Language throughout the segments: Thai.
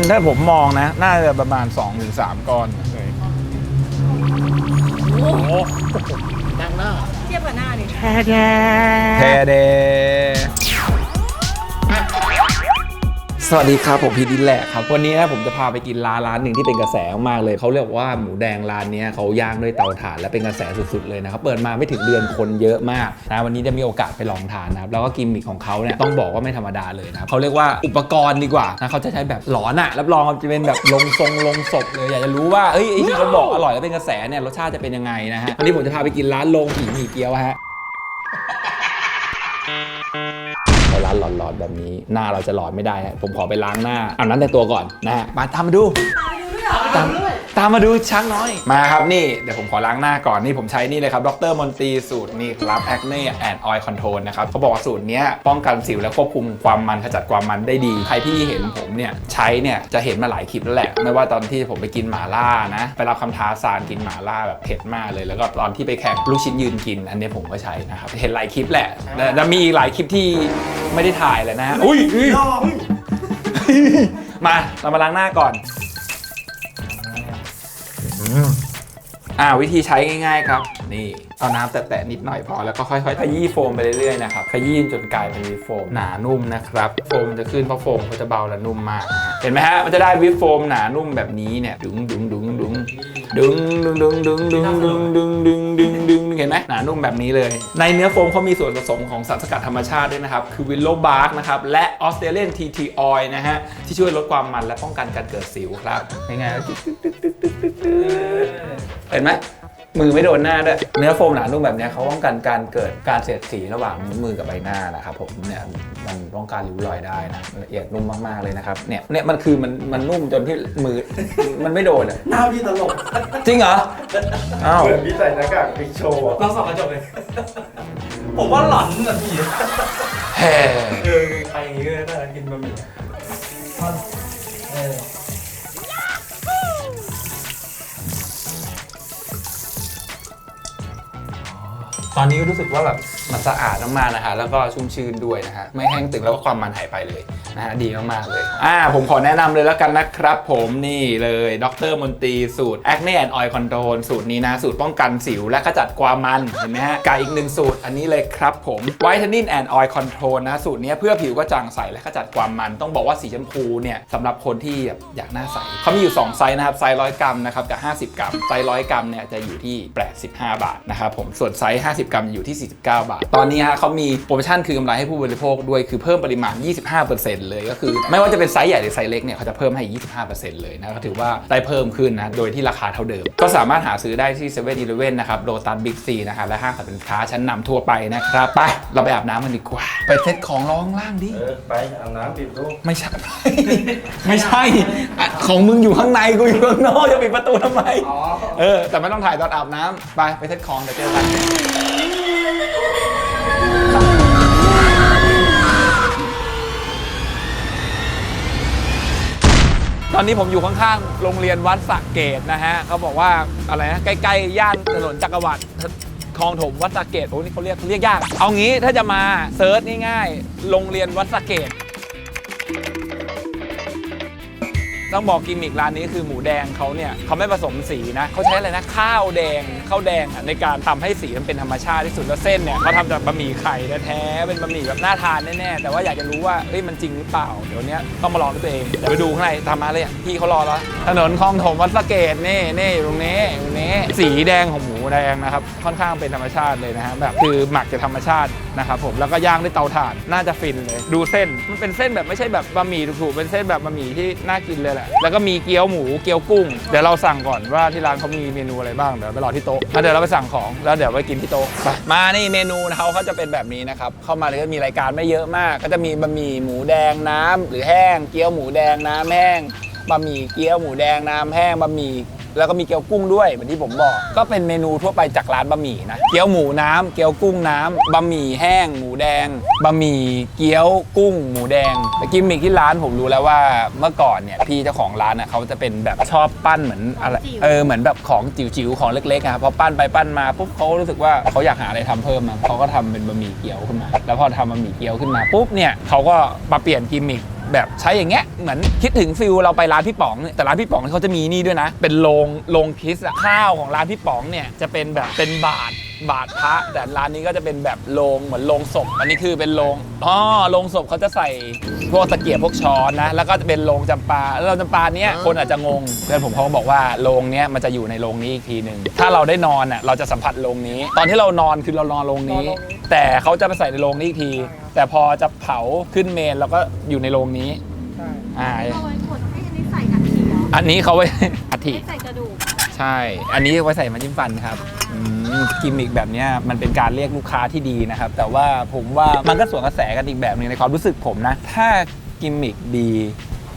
เส้นถ้าผมมองนะ น่าจะประมาณ 2-3 ก้อนเลยโอ้โหดังหน้าเทียบกับหน้าดิแทเด สวัสดีครับ ผมพีดินแหละครับ วันนี้นะผมจะพาไปกินร้านร้านหนึ่งที่เป็นกระแสมากเลย เขาเรียกว่าหมูแดงร้านนี้เขาย่างด้วยเตาถ่านและเป็นกระแสสุดๆเลยนะครับเปิดมาไม่ถึงเดือนคนเยอะมากนะวันนี้จะมีโอกาสไปลองทานนะครับแล้วก็กิมมิคของเขาเนี่ยต้องบอกว่าไม่ธรรมดาเลยนะครับเขาเรียกว่าอุปกรณ์ดีกว่านะเขาจะใช้แบบหลอนอะรับรองจะเป็นแบบลงทรงลงศพเลยอยากจะรู้ว่าเอ้ยไอ้ที่เขาบอกอร่อยแล้วเป็นกระแสเนี่ยรสชาติจะเป็นยังไงนะฮะวันนี้ผมจะพาไปกินร้านโรงผีหมี่เกี๊ยวฮะานหลอนๆแบบนี้ หน้าเราจะหลอนไม่ได้ฮะผมขอไปล้างหน้าอาบน้ำแต่งตัวก่อนนะฮะมาตามมาดูตาม ตามมาดูช้างน้อย มาครับนี่เดี๋ยวผมขอล้างหน้าก่อนนี่ผมใช้นี่เลยครับดรมนตรีสูตรนี่ครับ Acne and Oil Control นะครับเขาบอกว่าสูตรเนี้ยป้องกันสิวและควบคุมความมันขจัดความมันได้ดี ใครที่เห็นผมเนี่ยใช้เนี่ยจะเห็นมาหลายคลิปแล้วแหละ ไม่ว่าตอนที่ผมไปกินหมาล่านะไปรับคำท้าซานกินหมาล่าแบบเผ็ดมากเลย แล้วก็ตอนที่ไปแข่งลูกชิ้นยืนกิน อันนี้ผมก็ใช้นะครับเห็นหลายคลิปแหละแต่แต่มีอีกหลายคลิปที่ไม่ได้ถ่ายเลยนะฮะอุ้ยอุ้ยมาเรามาล้างหน้าก่อน อ่าวิธีใช้ง่ายๆครับ นี่เอาน้ำแตะๆนิดหน่อยพอแล้วก็ค่อยๆขยี้โฟมไปเรื่อยๆนะครับขยี้จนกลายเป็นวิปโฟมหนานุ่มนะครับโฟมมันจะขึ้นเพราะโฟมเขาจะเบาและนุ่มมาก เห็นไหมฮะมันจะได้วิปโฟมหนานุ่มแบบนี้เนี่ยดึงดึงดึงดึง ดึงดึงดึงดึงดึงดึงดึงดึงดึงดึงเห็นไหมหนานุ่มแบบนี้เลย ในเนื้อโฟมเขามีส่วนผสมของสารสกัดธรรมชาติด้วยนะครับ คือวิลโลบาร์กนะครับ และออสเตรเลียนทีทีออยนะฮะ ที่ช่วยลดความมันและป้องกันการเกิดสิวครับยังไงเห็นไหม มือไม่โดนหน้าด้วย เนื้อโฟมหนานุ่มแบบเนี้ยเขาป้องกันการเกิดการเสียดสีระหว่างนิ้วมือกับใบหน้านะครับผมเนี่ยมันป้องกันริ้วรอยได้นะละเอียดนุ่มมากๆเลยนะครับเนี่ยเนี่ยมันคือมันมันนุ่มจนที่มือมันไม่โดนอะหน้าพี่ตลกจริงเหรออ้าวเหมือนพี่ใส่หน้ากากบิ๊กโชว์อะลองส่องกระจกเลย ผมว่าหลอนนะพี่แฮ่เออไปอย่างงี้ก็ได้กินบะหมี่ ตอนนี้รู้สึกว่าแบบมันสะอาดมากๆนะฮะแล้วก็ชุ่มชื้นด้วยนะฮะไม่แห้งตึงแล้วก็ความมันหายไปเลยนะฮะดีมากๆเลยอ่าผมขอแนะนำเลยแล้วกันนะครับ ผมนี่เลยดรมนตรีสูตร Acne and Oil Control สูตรนี้นะ สูตรป้องกันสิวและขจัดความมันเห็นไหมฮะกับอีกหนึ่งสูตรอันนี้เลยครับผม Whitening and Oil Control นะสูตรนี้เพื่อผิวกระจ่างใสและขจัดความมัน ต้องบอกว่าสีชมพูเนี่ยสำหรับคนที่อยากหน้าใสเขามีอยู่ 2 ไซส์นะครับ ไซส์ร้อยกรัมนะครับกับ 50 กรัมไซส์ร้อยกรัมเนี่ยจะอยู่ที่ 85 บาทนะครับผมส่วนไซส์50กรัมจะอยู่ที่ 49 บาท ตอนนี้ฮะเขามีโปรโมชั่นคือกำไรให้ผู้บริโภคด้วยคือเพิ่มปริมาณ 25%เลยก็คือ ไม่ว่าจะเป็นไซส์ใหญ่หรือไซส์เล็กเนี่ยเขาจะเพิ่มให้ 25%เลยนะก็ถือว่าได้เพิ่มขึ้นนะโดยที่ราคาเท่าเดิม ก็สามารถหาซื้อได้ที่7 e เ e ่ e อนะครับโลตัสบิ๊กซีนะครับและห้างสรรพสินค้าชั้นนำทั่วไปนะครับไปเราไปอาบน้ำกันดีกว่า ไปเซ็ตของร้องล่างดิเออไปอาบน้ำปิดลูกไม่ใช่ ไม่ใช่อะของมึงอยู่ข้างในกูอยู่ข้างนอกจะปิดประตูทำไมเออ แต่ไม่ต้องถ่ายตอนอาบน้ำไป ไปเซ็ตของเดี๋ยวเจอกัน อนนี้ผมอยู่ข้างๆ โรงเรียนวัดสระเกตนะฮะเขาบอกว่าอะไรนะใกล้ๆ ย่านถนนจักรวรรดิคลองถมวัดสระเกตโอ้นี่เขาเรียกเรียกยาก เอางี้ถ้าจะมาเซิร์ชง่ายๆ โรงเรียนวัดสระเกตต้องบอกกิมมิกร้านนี้คือหมูแดงเขาเนี่ยเขาไม่ผสมสีนะเขาใช้อะไรนะข้าวแดง ข้าวแดงในการทำให้สีมันเป็นธรรมชาติที่สุดแล้วเส้นเนี่ยเขาทำจากบะหมี่ไข่แท้ๆเป็นบะหมี่แบบน่าทานแน่ๆแต่ว่าอยากจะรู้ว่าเอ้ยมันจริงหรือเปล่าเดี๋ยวนี้ต้องมาลองด้วยตัวเองเดี๋ยวไปดูข้างในตามมาเลยพี่เขารอแล้วถนนคลองถมวัดสะเกดนี่นี่อยู่ตรงนี้ตรงนี้สีแดงของหมูแดงนะครับค่อนข้างเป็นธรรมชาติเลยนะฮะแบบคือหมักจากธรรมชาตินะครับผมแล้วก็ย่างด้วยเตาถ่านน่าจะฟินเลย ดูเส้นมันเป็นเส้นแบบไม่ใช่แบบบะหมี่ถูกๆเป็นเส้นแบบบะหมี่ที่น่ากินเลยแหละแล้วก็มีเกี๊ยวหมูเกี๊ยวกุ้งเดี๋ยวเราสั่งก่อนว่าที่ร้านเขามีเมนูอะไรบ้างเดี๋ยวไปรอที่โต๊ะแล้วเดี๋ยวเราไปสั่งของแล้วเดี๋ยวไปกินที่โต๊ะไปมานี่เมนูเขาเขาจะเป็นแบบนี้นะครับเข้ามาเลยก็มีรายการไม่เยอะมาก ก็จะมีบะหมี่หมูแดงน้ำหรือแห้ง เกี๊ยวหมูแดงน้ำแห้งบะหมี่เกี๊ยวหมูแดงน้ำแห้งบะหมี่ แล้วก็มีเกี๊ยวกุ้งด้วยเหมือนที่ผมบอก ก็เป็นเมนูทั่วไปจากร้านบะหมี่นะ เกี๊ยวหมูน้ำเกี๊ยวกุ้งน้ำบะหมี่แห้ง หมูแดง บะหมี่เกี๊ยวกุ้ง หมูแดงแต่กิมมิกที่ร้านผมรู้แล้วว่าเมื่อก่อนเนี่ยพี่เจ้าของร้านน่ะเขาจะเป็นแบบชอบปั้นเหมือนอะไรเออเหมือนแบบของจิ๋วๆของเล็กๆอะครับพอปั้นไปปั้นมาปุ๊บเขารู้สึกว่าเขาอยากหาอะไรทำเพิ่มมาเขาก็ทำเป็นบะหมี่เกี๊ยวขึ้นมา แล้วพอทำบะหมี่เกี๊ยวขึ้นมาปุ๊บเนี่ยเขาก็มาเปลี่ยนกิมมิค แบบใช้อย่างเงี้ยเหมือนคิดถึงฟิลเราไปร้านพี่ป๋องเนี่ยแต่ร้านพี่ป๋องเขาจะมีนี่ด้วยนะ เป็นโรงโรงคิสอะข้าวของร้านพี่ป๋องเนี่ยจะเป็นแบบเป็นบาทบาทพระแต่ร้านนี้ก็จะเป็นแบบโรงเหมือนโรงศพ อันนี้คือเป็นโรงอ๋อโรงศพเขาจะใส่พวกตะเกียบพวกช้อนนะ แล้วก็จะเป็นโรงจำปาแล้วโรงจำปาเนี้ยคนอาจจะงงเพื่อนผมเขาก็บอกว่าโรงเนี้ยมันจะอยู่ในโรงนี้อีกทีหนึ่งถ้าเราได้นอนอะเราจะสัมผัสโรงนี้ ตอนที่เรานอนคือเรานอนโรงนี้ แต่เขาจะไปใส่ในโรงนี้อีกที แต่พอจะเผาขึ้นเมนเราก็อยู่ในโรงนี้อ่าเอาไว้กดให้อันนี้ใส่อัฐิเหรออันนี้เขาไว้ อัฐิไม่ใส่กระดูกใช่ อันนี้ไว้ใส่มาจิ้มฟันครับอืมกิมมิกแบบเนี้ยมันเป็นการเรียกลูกค้าที่ดีนะครับ แต่ว่าผมว่ามันก็สวนกระแสกันอีกแบบหนึงในความรู้สึกผมนะ ถ้ากิมมิกดี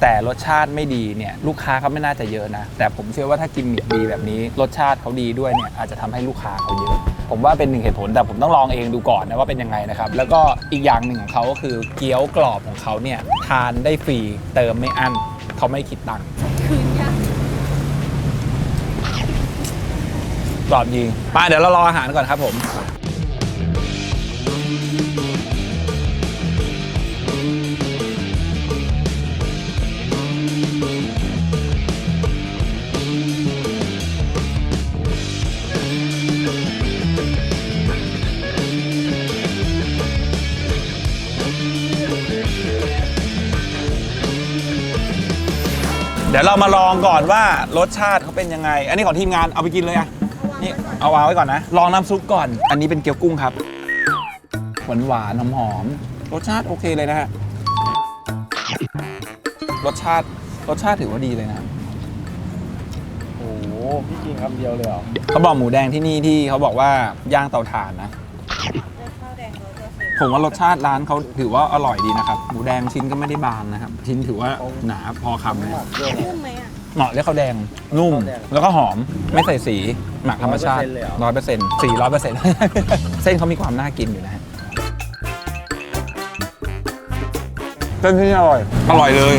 แต่รสชาติไม่ดีเนี่ยลูกค้าเขาไม่น่าจะเยอะนะ แต่ผมเชื่อว่าถ้ากิมมิกดีแบบนี้รสชาติเขาดีด้วยเนี่ยอาจจะทำให้ลูกค้าเขาเยอะ ผมว่าเป็นหนึ่งเหตุผลแต่ผมต้องลองเองดูก่อนนะว่าเป็นยังไงนะครับ แล้วก็อีกอย่างหนึ่งของเขาก็คือเกี๊ยวกรอบของเขาเนี่ยทานได้ฟรีเติมไม่อั้นเขาไม่คิดตังค์คืนยากกรอบดีไปเดี๋ยวเรารออาหารก่อนครับผม เดี๋ยวเรามาลองก่อนว่ารสชาติเขาเป็นยังไง อันนี้ของทีมงานเอาไปกินเลยอะนี่เอาวางไว้ก่อนนะ ลองน้ำซุปก่อน อันนี้เป็นเกี๊ยวกุ้งครับ หวานหวานๆหอมๆรสชาติโอเคเลยนะฮะ รสชาติรสชาติถือว่าดีเลยนะ โอ้โหพี่กินคำเดียวเลยเหรอเขาบอกหมูแดงที่นี่ที่เขาบอกว่าย่างเตาถ่านนะ ผมว่ารสชาติร้านเขาถือว่าอร่อยดีนะครับ หมูแดงชิ้นก็ไม่ได้บางนะครับ ชิ้นถือว่าหนาพอคำเลยหมักด้วยนุ่มไหมอะเหมาะเรียกข้าวแดงนุ่มข้าวแดงแล้วก็หอมไม่ใส่สีหมักธรรมชาติ100%เลยเหรอร้อยเปอร์เซ็นต์สี่ร้อยเปอร์เซ็นต์เส้นเขามีความน่ากินอยู่นะฮะเส้นที่นี่อร่อย อร่อยเลย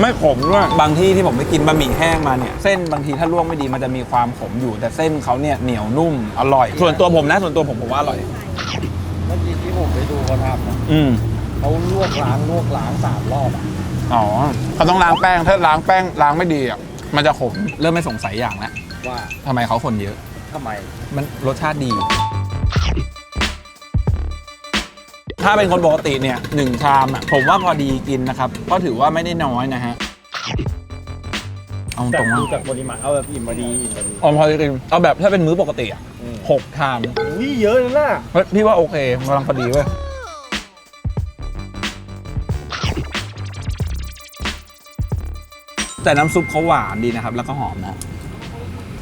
ไม่ขมด้วย บางที่ที่ผมไปกินบะหมี่แห้งมาเนี่ย เส้นบางทีถ้าลวกไม่ดีมันจะมีความขมอยู่ แต่เส้นเขาเนี่ยเหนียวนุ่ม อร่อย ส่วนตัวผมนะ ส่วนตัวผมผมว่าอร่อย เมื่อกี้ที่ผมไปดูเขาทำอะอืม เขาลวกล้างลวกล้างสามรอบอะอ๋อเขาต้องล้างแป้ง ถ้าล้างแป้งล้างไม่ดีอะ มันจะขม เริ่มไม่สงสัยอย่างแล้วว่าทำไมเขาคนเยอะ ทำไมมันรสชาติดี ถ้าเป็นคนปกติเนี่ยหนึ่งชามอะผมว่าพอดีกินนะครับ ก็ถือว่าไม่ได้น้อยนะฮะ เอาตแต่รงดูว่าจากปริมาณเอาแบบอิ่มมาดีอิ่มมาดี เอาพอดีกินเอาแบบถ้าเป็นมื้อปกติอะอืม หกชามอุ้ยเยอะนะน่ะเฮ้ยพี่ว่าโอเคกำลังพอดีเว้ยแต่น้ำซุปเขาหวานดีนะครับ แล้วก็หอมนะ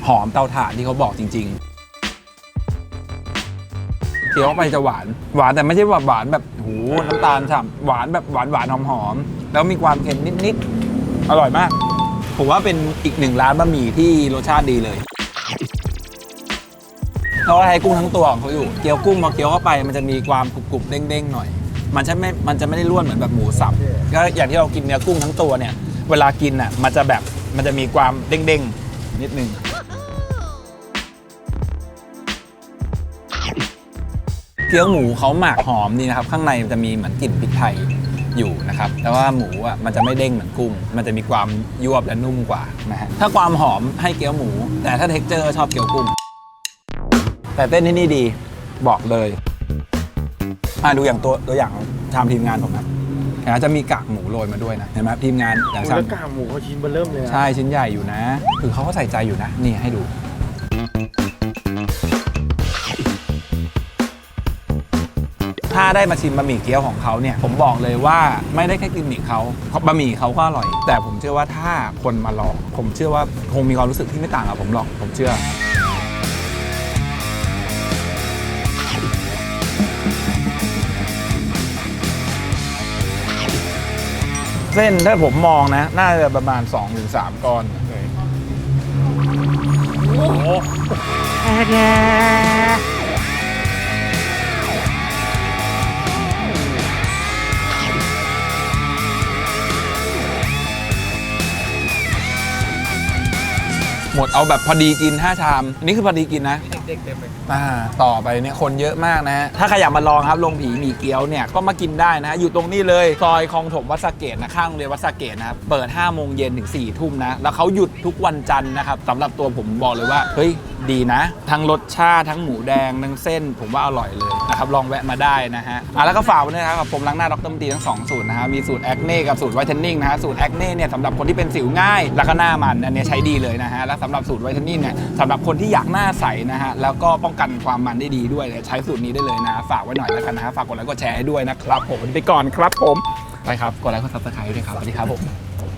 หอมเตาถ่านที่เขาบอกจริงๆเคี้ยวไปจะหวาน หวานแต่ไม่ใช่แบบหวานแบบโหน้ำตาลฉ่ำหวานแบบหวานหวานหอมหอมๆแล้วมีความเค็มนิดๆอร่อยมาก ผมว่าเป็นอีกหนึ่งร้านบะหมี่ที่รสชาติดีเลยเขาให้กุ้งทั้งตัวของเขาอยู่เกี๊ยวกุ้งพอเคี้ยวเข้าไป มันจะมีความกรุบๆเด้งๆหน่อย มันจะไม่มันจะไม่ได้ร่วนเหมือนแบบหมูสับก็อย่างที่เรากินเนื้อกุ้งทั้งตัวเนี่ย เวลากินอะมันจะแบบมันจะมีความเด้งๆนิดนึงเกี๊ยวหมูเขาหมักหอมดีนะครับ ข้างในมันจะมีเหมือนกลิ่นพริกไทย อยู่นะครับแต่ว่าหมูอะมันจะไม่เด้งเหมือนกุ้ง มันจะมีความยวบและนุ่มกว่านะฮะถ้าความหอมให้เกี๊ยวหมู แต่ถ้าเท็กเจอร์ชอบเกี๊ยวกุ้ง แต่เต้นที่นี่ดีบอกเลยอะดูอย่างตัวตัวอย่างชามทีมงานผมนะเห็นไหมจะมีกากหมูโรยมาด้วยนะเห็นไหมทีมงานอย่างมูชามลค่าหมูเขาชิ้นเบอร์เริ่มเลยนะใช่ชิ้นใหญ่อยู่นะ คือเขาก็ใส่ใจอยู่นะ นี่ให้ดู ถ้าได้มาชิมบะหมี่เกี๊ยวของเขาเนี่ย ผมบอกเลยว่าไม่ได้แค่กินหมี่เขาเพราะบะหมี่เขาก็อร่อย แต่ผมเชื่อว่าถ้าคนมาลอง ผมเชื่อว่าคงมีความรู้สึกที่ไม่ต่างกับผมหรอกผมเชื่อเส้นถ้าผมมองนะ น่าจะประมาณ 2-3 ก้อนเลยห หมดเอาแบบพอดีกิน 5 ชาม อันนี้คือพอดีกินนะ เด็กเต็มเลย อ่าต่อไปเนี่ยคนเยอะมากนะฮะถ้าใครอยากมาลองครับลงผีหมี่เกี๊ยวเนี่ยก็มากินได้นะฮะอยู่ตรงนี้เลยซอยคลองถมวัดสะเกตนะข้างโรงเรียนวัดสะเกตนะครับเปิด5โมงเย็นถึง4ทุ่มนะ แล้วเขาหยุดทุกวันจันทร์นะครับสำหรับตัวผมบอกเลยว่า เฮ้ย ดีนะ ทั้งรสชาติทั้งหมูแดงทั้งเส้น ผมว่าอร่อยเลยนะครับลองแวะมาได้นะฮะอะแล้วก็ฝากไว้ด้วยนะครับกับผมล้างหน้าดรมตีทั้งสองสูตรนะฮะมีสูตรแอคเน่กับสูตรไวท์เทนนิ่งนะฮะสูตรแอคเน่เนี่ยสำหรับคนที่เป็นสิวง่ายแล้วก็หน้ามันอันเนี้ยใช้ดีเลยนะฮะแล้วสำหรับสูตรไวท์เทนนิ่งเนี่ยสำหรับคนที่อยากหน้าใสนะฮะแล้วก็ป้องกันความมันได้ดีด้วยเนี่ยใช้สูตรนี้ได้เลยนะ ฝากไว้หน่อยแล้วกันนะฮะฝากกดไลค์กดแชร์ให้ด้วยนะครับผมวันนี้ไปก่อนครับผมไปครับกดไลค์กดซับสไครต์ด้วยครับสวัสดีครับผม